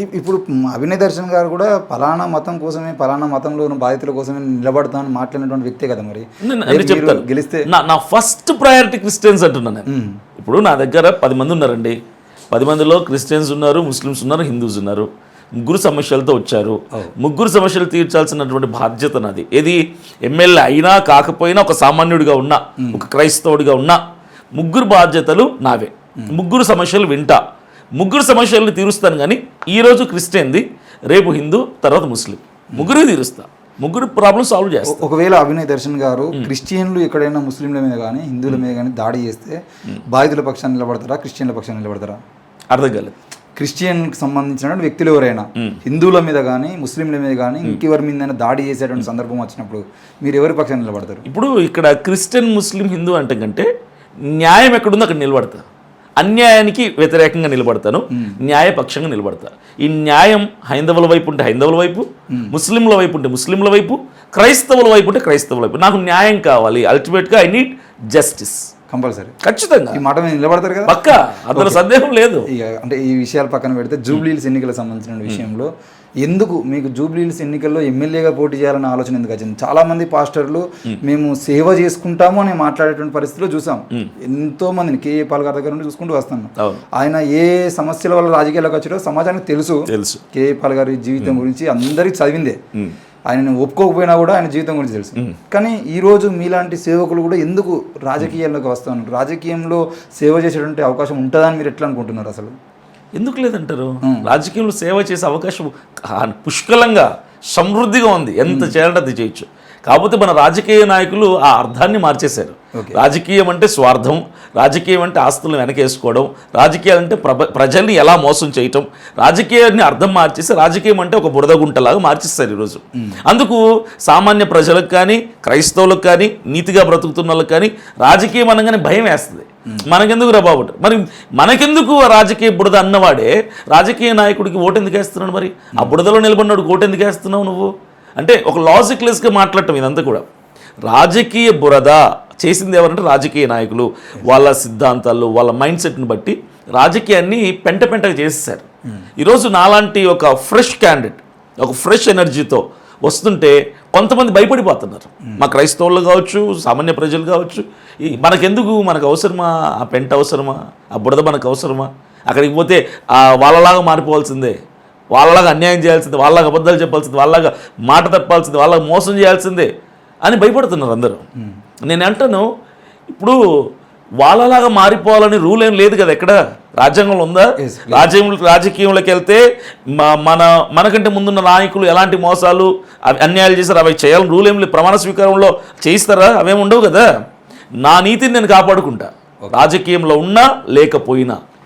ఇప్పుడు అభినయ్ దర్శన్ గారు కూడా పలానా మతం కోసమే పలానా మతంలో ఉన్న బాధితుల కోసమే నిలబడతామని మాట్లాడినటువంటి వ్యక్తే కదా మరి. గెలిస్తే నా నా ఫస్ట్ ప్రయారిటీ క్రిస్టియన్స్ అంటున్నాను నేను. ఇప్పుడు నా దగ్గర పది మంది ఉన్నారండి. పది మందిలో క్రిస్టియన్స్ ఉన్నారు ముస్లిమ్స్ ఉన్నారు హిందూస్ ఉన్నారు. ముగ్గురు సమస్యలతో వచ్చారు. ముగ్గురు సమస్యలు తీర్చాల్సినటువంటి బాధ్యత నాది. ఏది? ఎమ్మెల్యే అయినా కాకపోయినా ఒక సామాన్యుడిగా ఉన్నా ఒక క్రైస్తవుడిగా ఉన్నా ముగ్గురు బాధ్యతలు నావే. ముగ్గురు సమస్యలు వింటా. ముగ్గురు సమస్యలను తీరుస్తాను కానీ ఈరోజు క్రిస్టియన్ది రేపు హిందూ తర్వాత ముస్లిం. ముగ్గురు తీరుస్తా. ముగ్గురు ప్రాబ్లమ్ సాల్వ్ చేస్తా. ఒకవేళ అభినయ్ దర్శన్ గారు క్రిస్టియన్లు ఎక్కడైనా ముస్లింల మీద కానీ హిందువుల మీద కానీ దాడి చేస్తే బాధితుల పక్షాన్ని నిలబడతారా క్రిస్టియన్ల పక్షాన్ని నిలబడతారా? అర్థం కాలేదు. క్రిస్టియన్కి సంబంధించిన వ్యక్తులు ఎవరైనా హిందువుల మీద కానీ ముస్లింల మీద కానీ ఇంకెవరి మీద దాడి చేసేటువంటి సందర్భం వచ్చినప్పుడు మీరు ఎవరి పక్షాన్ని నిలబడతారు? ఇప్పుడు ఇక్కడ క్రిస్టియన్ ముస్లిం హిందూ అంటే కంటే న్యాయం ఎక్కడుందో అక్కడ నిలబడతా. అన్యాయానికి వ్యతిరేకంగా నిలబడతాను న్యాయపక్షంగా నిలబడతా ఈ న్యాయం హైందవుల వైపు ఉంటే హైందవుల వైపు ముస్లింల వైపు ఉంటే ముస్లింల వైపు క్రైస్తవుల వైపు ఉంటే క్రైస్తవుల వైపు. నాకు న్యాయం కావాలి. అల్టిమేట్గా ఐ నీడ్ జస్టిస్ కంపల్సరీ. ఖచ్చితంగా. ఈ మాట మీద నిలబడతారు కదా? పక్క. అందులో సందేహం లేదు. ఇక అంటే ఈ విషయాలు పక్కన పెడితే జూబ్లీహిల్స్ ఎన్నికలకు సంబంధించిన విషయంలో ఎందుకు మీకు జూబ్లీహిల్స్ ఎన్నికల్లో ఎమ్మెల్యేగా పోటీ చేయాలన్న ఆలోచన ఎందుకు వచ్చింది? చాలా మంది పాస్టర్లు మేము. సేవ చేసుకుంటాము అని మాట్లాడేటువంటి పరిస్థితిలో చూసాం. ఎంతో మందిని కేఏ పాల్ గారి దగ్గర నుండి చూసుకుంటూ వస్తాను ఆయన ఏ సమస్యల వల్ల రాజకీయాల్లోకి వచ్చారో సమాజానికి తెలుసు. తెలుసు. కేఏ పాల్ గారి జీవితం గురించి అందరికీ చదివిందే. ఆయన ఒప్పుకోకపోయినా కూడా ఆయన జీవితం గురించి తెలుసు. కానీ ఈ రోజు మీలాంటి సేవకులు కూడా ఎందుకు రాజకీయాల్లోకి వస్తున్నారు? రాజకీయంలో సేవ చేసేటువంటి అవకాశం ఉంటుందని మీరు ఎట్లా అనుకుంటున్నారు అసలు? ఎందుకు లేదంటారు? రాజకీయంలో సేవ చేసే అవకాశం పుష్కలంగా సమృద్ధిగా ఉంది. ఎంత చేయాలంటే అది చేయొచ్చు. కాకపోతే మన రాజకీయ నాయకులు ఆ అర్థాన్ని మార్చేశారు. రాజకీయం అంటే స్వార్థం రాజకీయం అంటే ఆస్తులను వెనకేసుకోవడం రాజకీయాలు అంటే ప్రజల్ని ఎలా మోసం చేయటం రాజకీయాన్ని అర్థం మార్చేసి రాజకీయం అంటే ఒక బురద గుంటలాగా మార్చేస్తారు ఈరోజు. అందుకు సామాన్య ప్రజలకు కానీ క్రైస్తవులకు కానీ నీతిగా బ్రతుకుతున్న వాళ్ళకి కానీ రాజకీయం అనగానే భయం వేస్తుంది. మనకెందుకు రా బాబు? మరి మనకెందుకు ఆ రాజకీయ బురద అన్నవాడే రాజకీయ నాయకుడికి ఓటు ఎందుకు వేస్తున్నాడు మరి? ఆ బురదలో నిలబడినాడు ఓటు ఎందుకు వేస్తున్నావు నువ్వు? అంటే ఒక లాజిక్లెస్గా మాట్లాడటం ఇదంతా కూడా. రాజకీయ బురద చేసింది ఎవరంటే రాజకీయ నాయకులు. వాళ్ళ సిద్ధాంతాలు వాళ్ళ మైండ్ సెట్ని బట్టి రాజకీయాన్ని పెంట పెంటగా చేసేసారు ఈరోజు నాలాంటి ఒక ఫ్రెష్ క్యాండిడేట్ ఒక ఫ్రెష్ ఎనర్జీతో వస్తుంటే కొంతమంది భయపడిపోతున్నారు. మా క్రైస్తవులు కావచ్చు సామాన్య ప్రజలు కావచ్చు ఈ మనకెందుకు మనకు అవసరమా? ఆ పెంట అవసరమా? ఆ బుడద మనకు అవసరమా? అక్కడికి పోతే ఆ వాళ్ళలాగా మారిపోవాల్సిందే. వాళ్ళలాగా అన్యాయం చేయాల్సిందే వాళ్ళలాగా అబద్ధాలు చెప్పాల్సిందే వాళ్ళలాగా మాట తప్పాల్సిందే వాళ్ళగా మోసం చేయాల్సిందే అని భయపడుతున్నారు అందరూ. నేను అంటాను ఇప్పుడు వాళ్ళలాగా మారిపోవాలని రూల్ ఏం లేదు కదా ఎక్కడ? రాజ్యాంగంలో ఉందా? రాజ్యం రాజకీయంలోకి వెళ్తే మన మనకంటే ముందున్న నాయకులు ఎలాంటి మోసాలు అవి అన్యాయాలు చేశారు అవి చేయాలని రూల్ ఏం లేదు. ప్రమాణ స్వీకారంలో చేయిస్తారా? అవేమి ఉండవు కదా. నా నీతిని నేను కాపాడుకుంటా. రాజకీయంలో ఉన్నా లేకపోయినా.